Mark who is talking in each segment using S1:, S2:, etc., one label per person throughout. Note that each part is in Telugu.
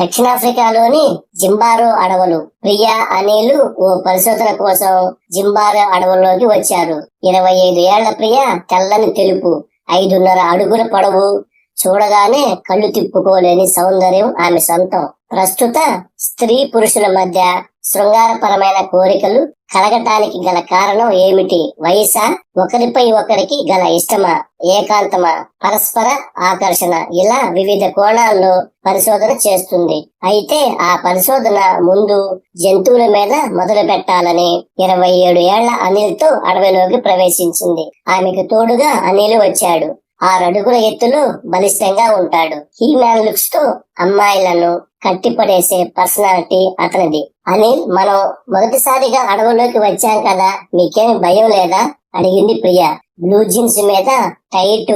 S1: దక్షిణాఫ్రికాలోని జింబారో అడవులు ప్రియా అనిలు ఓ పరిశోధన కోసం జింబారో అడవుల్లోకి వచ్చారు. ఇరవై ఐదు ఏళ్ళ ప్రియ తెల్లని తెలుపు ఐదున్నర అడుగుల పొడవు చూడగానే కళ్ళు తిప్పుకోలేని సౌందర్యం ఆమె సొంతం. ప్రస్తుత స్త్రీ పురుషుల మధ్య శృంగారపరమైన కోరికలు కలగటానికి గల కారణం ఏమిటి? వయసా? ఒకరిపై ఒకరికి గల ఇష్టమా? ఏకాంతమా? పరస్పర ఆకర్షణ ఇలా వివిధ కోణాల్లో పరిశోధన చేస్తుంది. అయితే ఆ పరిశోధన ముందు జంతువుల మీద మొదలు పెట్టాలని ఇరవై ఏడు ఏళ్ళ అనిల్తో అడవిలోకి ప్రవేశించింది. ఆమెకు తోడుగా అనిల్ వచ్చాడు. ఆరడుగుల ఎత్తులో బలిష్టంగా ఉంటాడు. ఈ మ్యాన్ లుక్స్తో అమ్మాయిలను కట్టిపడేసే పర్సనాలిటీ అతనిది. అనిల్ మనం మొదటిసారిగా అడవుల్లోకి వచ్చాం కదా నీకేం భయం లేదా? అడిగింది ప్రియ. బ్లూ జీన్స్ మీద tight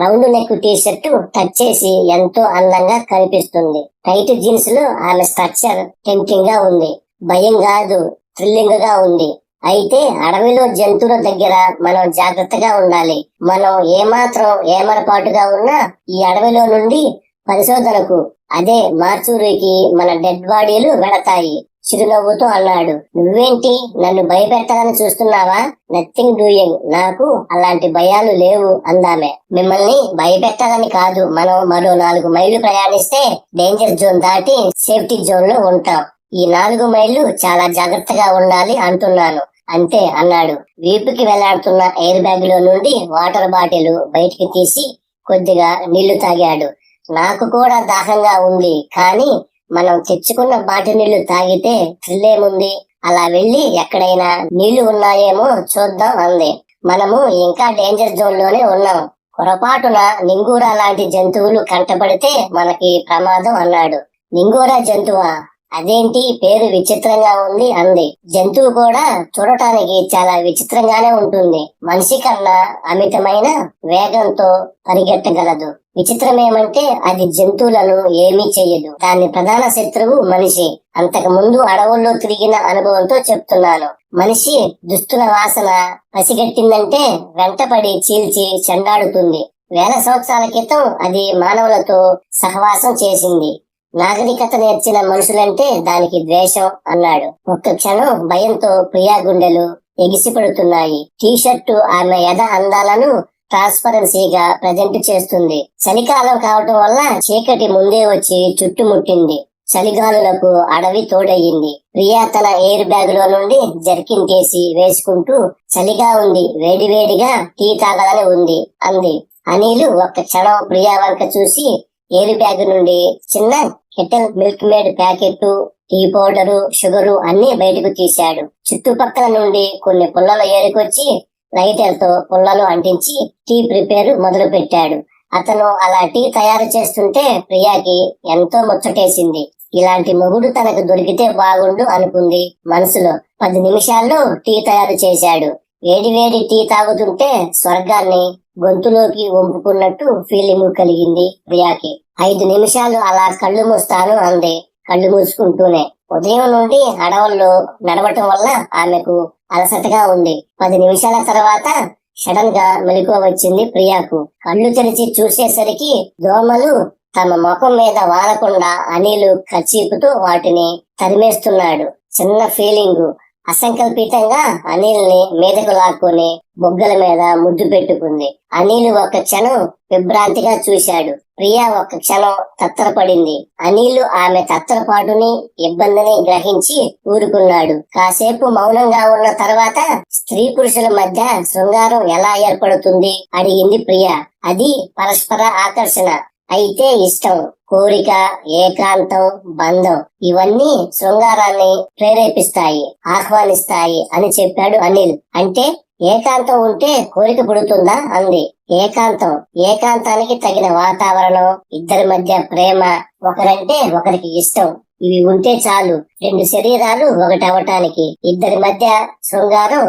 S1: round neck T shirt touch చేసి ఎంతో అందంగా కనిపిస్తుంది. టైట్ జీన్స్లో ఆమె స్ట్రక్చర్ టెంప్టింగ్గా ఉంది. భయం కాదు థ్రిల్లింగ్గా ఉంది. అయితే అడవిలో జంతువుల దగ్గర మనం జాగ్రత్తగా ఉండాలి. మనం ఏమాత్రం ఏమరపాటుగా ఉన్నా ఈ అడవిలో నుండి పరిశోధనకు. అదే మార్చూరికి మన డెడ్ బాడీలు వెళతాయి. చిరునవ్వుతో అన్నాడు. నువ్వేంటి? నన్ను భయపెట్టాలని చూస్తున్నావా? నథింగ్ డూయింగ్ నాకు అలాంటి భయాలు లేవు అందామే. మిమ్మల్ని భయపెట్టాలని కాదు. మనం మరో నాలుగు మైళ్ళు ప్రయాణిస్తే డేంజర్ జోన్ దాటి సేఫ్టీ జోన్లో ఉంటాం. ఈ నాలుగు మైళ్ళు చాలా జాగ్రత్తగా ఉండాలి అంటున్నాను. అంతే అన్నాడు. వీపుకి వెళ్ళాడుతున్న ఎయిర్ బ్యాగ్లో నుండి వాటర్ బాటిల్ బయటికి తీసి కొద్దిగా నీళ్ళు తాగాడు. నాకు కూడా దాహంగా ఉంది. కానీ మనం తెచ్చుకున్న బాటి నీళ్ళు తాగితే థ్రిల్లేముంది అలా వెళ్ళి ఎక్కడైనా నీళ్ళు ఉన్నాయేమో చూద్దాం అంది. మనము ఇంకా డేంజర్ జోన్లోనే ఉన్నాం. పొరపాటున నింగూరా లాంటి జంతువులు కంటపడితే మనకి ప్రమాదం అన్నాడు. నింగూరా జంతువా? అదేంటి? పేరు విచిత్రంగా ఉంది అంది. జంతువు కూడా చూడటానికి చాలా విచిత్రంగానే ఉంటుంది. మనిషి కన్నా అమితమైన వేగంతో పరిగెట్టగలదు. విచిత్రమేమంటే అది జంతువులను ఏమీ చెయ్యదు. దాని ప్రధాన శత్రువు మనిషి. అంతకు ముందు అడవుల్లో తిరిగిన అనుభవంతో చెప్తున్నాను. మనిషి దుస్తుల వాసన పసిగట్టిందంటే వెంటపడి చీల్చి చెండాడుతుంది. వేల సంవత్సరాల క్రితం అది మానవులతో సహవాసం చేసింది. నాగరికత నేర్చిన మనుషులంటే దానికి ద్వేషం అన్నాడు. ఒక్క క్షణం భయంతో ప్రియా గుండెలు ఎగిసిపడుతున్నాయి. టీ షర్టు ఆమె యథ అందాలను ట్రాన్స్పరెన్సీగా ప్రజెంట్ చేస్తుంది. చలికాలం కావటం వల్ల చీకటి ముందే వచ్చి చుట్టుముట్టింది. చలిగాలులకు అడవి తోడయ్యింది ప్రియా తన ఎయిర్ బ్యాగ్లో నుండి జర్కిన్ కేసి వేసుకుంటూ చలిగా ఉంది వేడివేడిగా టీ తాగాలని ఉంది అంది. అనిలు ఒక్క క్షణం ప్రియా వంక చూసి ఎయిర్ బ్యాగ్ నుండి? చిన్న kettle Milkmaid packet tea powder sugar అన్ని బయటకు తీశాడు. చుట్టుపక్కల నుండి కొన్ని పుల్లలు ఏరుకొచ్చి లైటర్తో పుల్లలు అంటించి టీ ప్రిపేర్ మొదలు పెట్టాడు అతను అలా టీ తయారు చేస్తుంటే ప్రియాకి ఎంతో ముచ్చటేసింది. ఇలాంటి మొగుడు తనకు దొరికితే బాగుండు అనుకుంది మనసులో. పది నిమిషాల్లో టీ తయారు చేశాడు. వేడి వేడి టీ తాగుతుంటే స్వర్గాన్ని గొంతులోకి వంపుకున్నట్టు ఫీలింగ్ కలిగింది ప్రియాకి. ఐదు నిమిషాలు అలా కళ్ళు మూస్తాను అంది. కళ్ళు మూసుకుంటూనే. ఉదయం నుండి అడవుల్లో నడవటం వల్ల ఆమెకు అలసటగా ఉంది. పది నిమిషాల తర్వాత సడన్గా మెలకువ వచ్చింది ప్రియాకు. కళ్ళు తెరిచి చూసేసరికి దోమలు తమ ముఖం మీద వాలకుండా అనిలు కచీపుతూ వాటిని తరిమేస్తున్నాడు. చిన్న ఫీలింగ్ అసంకల్పితంగా అనిల్ని మీదకు లాక్కుని బొగ్గల మీద ముద్దు పెట్టుకుంది. అనిల్ ఒక క్షణం విభ్రాంతిగా చూశాడు. ప్రియా ఒక క్షణం తత్తరపడింది. అనిల్ ఆమె తత్తరపాటుని ఇబ్బందిని గ్రహించి ఊరుకున్నాడు. కాసేపు మౌనంగా ఉన్న తర్వాత స్త్రీ పురుషుల మధ్య శృంగారం ఎలా ఏర్పడుతుంది? అడిగింది ప్రియా. అది పరస్పర ఆకర్షణ. అయితే ఇష్టం కోరిక ఏకాంతం బంధం ఇవన్నీ శృంగారాన్ని ప్రేరేపిస్తాయి ఆహ్వానిస్తాయి అని చెప్పాడు అనిల్. అంటే ఏకాంతం ఉంటే కోరిక పుడుతుందా? అంది. ఏకాంతం. ఏకాంతానికి తగిన వాతావరణం ఇద్దరి మధ్య ప్రేమ ఒకరంటే ఒకరికి ఇష్టం. ఇవి ఉంటే చాలు. రెండు శరీరాలు ఒకటవటానికి. ఇద్దరి మధ్య శృంగారం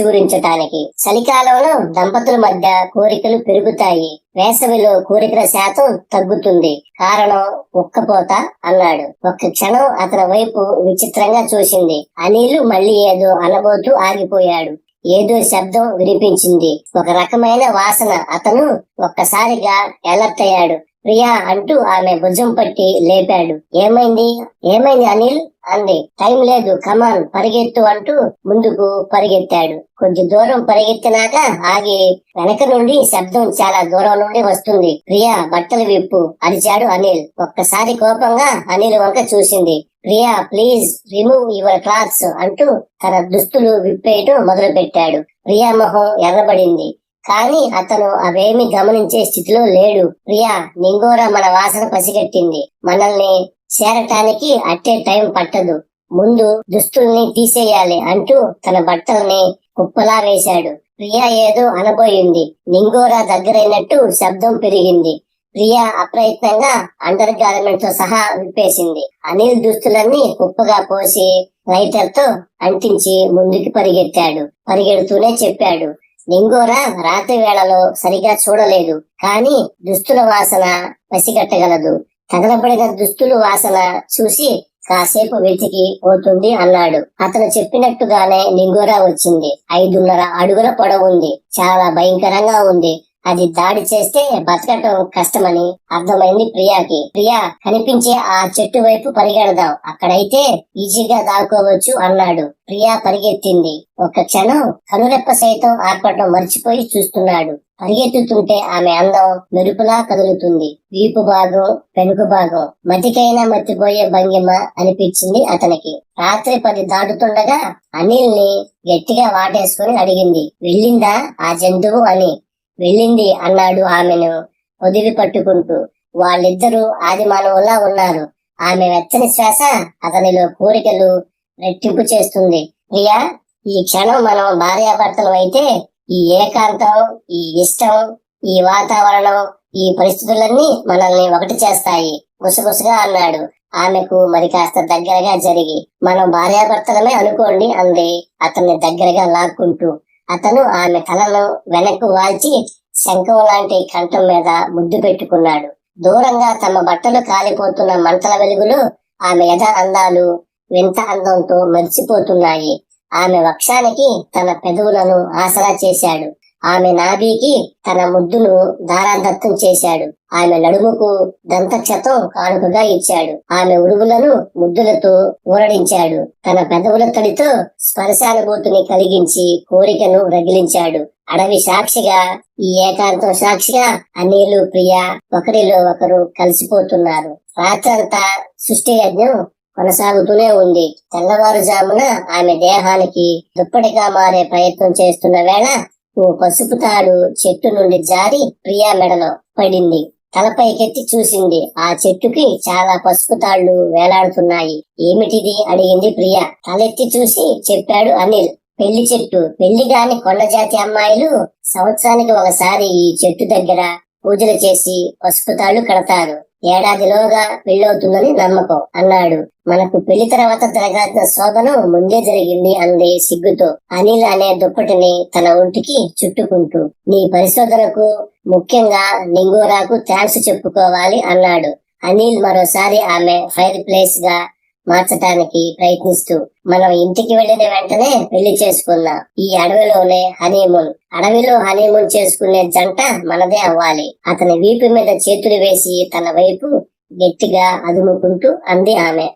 S1: చూరించటానికి. చలికాలంలో దంపతుల మధ్య కోరికలు పెరుగుతాయి. వేసవిలో కోరికల శాతం తగ్గుతుంది. కారణం ఉక్కపోత అన్నాడు. ఒక్క క్షణం అతని వైపు విచిత్రంగా చూసింది. అనిలు మళ్ళీ ఏదో అనబోతూ ఆగిపోయాడు. ఏదో శబ్దం వినిపించింది. ఒక రకమైన వాసన అతను ఒక్కసారిగా ఎలర్ట్ అయ్యాడు. ప్రియా అంటూ ఆమె భుజం పట్టి లేపాడు. ఏమైంది? ఏమైంది అనిల్? అంది. టైం లేదు కమాన్ పరిగెత్తు అంటూ ముందుకు పరిగెత్తాడు. కొంచెం దూరం పరిగెత్తినాక ఆగి వెనక నుండి శబ్దం చాలా దూరం నుండి వస్తుంది. ప్రియా బట్టలు విప్పు అరిచాడు అనిల్. ఒక్కసారి కోపంగా అనిల్ వంక చూసింది. Priya please remove your clothes అంటూ తన దుస్తులు విప్పేయటం మొదలు పెట్టాడు ప్రియా మొహం ఎర్రబడింది. కానీ అతను అవేమి గమనించే స్థితిలో లేడు. ప్రియా నింగోరా మన వాసన పసిగట్టింది. మనల్ని చేరటానికి అట్టే టైం పట్టదు. ముందు దుస్తుల్ని తీసేయాలి అంటూ తన బట్టల్ని కుప్పలా వేశాడు. ప్రియా ఏదో అనబోయింది. నింగోరా దగ్గరైనట్టు శబ్దం పెరిగింది. ప్రియా అప్రయత్నంగా అండర్ గార్మెంట్తో సహా విప్పేసింది. అనిల్ దుస్తులన్నీ కుప్పగా పోసి లైటర్తో అంటించి ముందుకు పరిగెత్తాడు. పరిగెడుతూనే చెప్పాడు. లింగోరా రాత్రి వేళలో సరిగా చూడలేదు కానీ దుస్తుల వాసన పసిగట్టగలదు. తగలబడిన దుస్తులు వాసన చూసి కాసేపు వెతికి పోతుంది అన్నాడు. అతను చెప్పినట్టుగానే నింగోరా వచ్చింది. ఐదున్నర అడుగుల పొడవుంది చాలా భయంకరంగా ఉంది. అది దాడి చేస్తే బతకటం కష్టమని అర్థమైంది ప్రియాకి. ప్రియా కనిపించే ఆ చెట్టు వైపు పరిగెడదాం అక్కడైతే ఈజీగా దాక్కోవచ్చు అన్నాడు. ప్రియా పరిగెత్తింది. ఒక క్షణం కనురెప్ప సైతం ఆర్పటం మర్చిపోయి చూస్తున్నాడు. పరిగెత్తుతుంటే ఆమె అందం మెరుపులా కదులుతుంది. వీపు భాగం వెనుక భాగం. మతికైనా మర్చిపోయే భంగిమ అనిపించింది అతనికి. రాత్రి పది దాటుతుండగా అనిల్ని గట్టిగా వాటేసుకుని అడిగింది. వెళ్ళిందా ఆ జంతువు అని. వెళ్ళింది అన్నాడు ఆమెను వదిలి పట్టుకుంటూ. వాళ్ళిద్దరూ ఆది మానవులా ఉన్నారు. ఆమె వెచ్చని శ్వాస అతనిలో కోరికలు రెట్టింపు చేస్తుంది. ప్రియా ఈ క్షణం మనం భార్యాభర్తలు అయితే ఈ ఏకాంతం ఈ ఇష్టం ఈ వాతావరణం ఈ పరిస్థితులన్నీ మనల్ని ఒకటి చేస్తాయి. గుసగుసగా అన్నాడు. ఆమెకు మరి కాస్త దగ్గరగా జరిగి మనం భార్యాభర్తలమే అనుకోండి అంది అతన్ని దగ్గరగా లాక్కుంటూ. అతను ఆమె తలను వెనక్కు వాల్చి శంఖం లాంటి కంఠం మీద ముద్దు పెట్టుకున్నాడు. దూరంగా తమ బట్టలు కాలిపోతున్న మంటల వెలుగులు ఆమె యథ అందాలు వింత అందంతో మెరిసిపోతున్నాయి. ఆమె వక్షానికి తన పెదవులను ఆసరా చేశాడు. ఆమె నాభికి తన ముద్దును దారాదత్తం చేశాడు. ఆమె నడుముకు దంతక్షతం కానుకగా ఇచ్చాడు. ఆమె ఉరుగులను ముద్దులతో ఊరడించాడు. తన పెదవుల తడితో స్పర్శానుభూతిని కలిగించి కోరికను రగిలించాడు. అడవి సాక్షిగా ఈ ఏకాంతం సాక్షిగా అనిలు ప్రియ ఒకరిలో ఒకరు కలిసిపోతున్నారు. రాత్రంతా సృష్టి యజ్ఞం కొనసాగుతూనే ఉంది. తెల్లవారుజామున ఆమె దేహానికి దుప్పటిగా మారే ప్రయత్నం చేస్తున్న వేళ ఓ పసుపు తాడు చెట్టు నుండి జారి ప్రియా మెడలో పడింది. తలపైకెత్తి చూసింది. ఆ చెట్టుకి చాలా పసుపు తాళ్ళు వేలాడుతున్నాయి. ఏమిటిది? అడిగింది ప్రియా. తలెత్తి చూసి చెప్పాడు అనిల్. పెళ్ళి చెట్టు. పెళ్ళి గాని కొండ జాతి అమ్మాయిలు సంవత్సరానికి ఒకసారి ఈ చెట్టు దగ్గర పూజలు చేసి పసుపు తాళ్ళు కడతారు. ఏడాదిలోగా పెళ్ళవుతుందని నమ్మకం అన్నాడు. మనకు పెళ్ళి తర్వాత జరగాల్సిన శోభనం ముందే జరిగింది అంది సిగ్గుతో. అనిల్ అనే దుప్పటిని తన ఒంటికి చుట్టుకుంటూ. నీ పరిశోధనకు ముఖ్యంగా నింగోరాకు థ్యాంక్స్ చెప్పుకోవాలి అన్నాడు. అనిల్ మరోసారి ఆమె ఫైర్ ప్లేస్గా మార్చటానికి ప్రయత్నిస్తూ మనం ఇంటికి వెళ్ళిన వెంటనే పెళ్ళి చేసుకుందాం. ఈ అడవిలోనే హనీమూన్ అడవిలో హనీమూన్ చేసుకునే జంట మనదే అవ్వాలి. అతని వీపు మీద చేతులు వేసి తన వైపు గట్టిగా అదుముకుంటూ అంది ఆమె.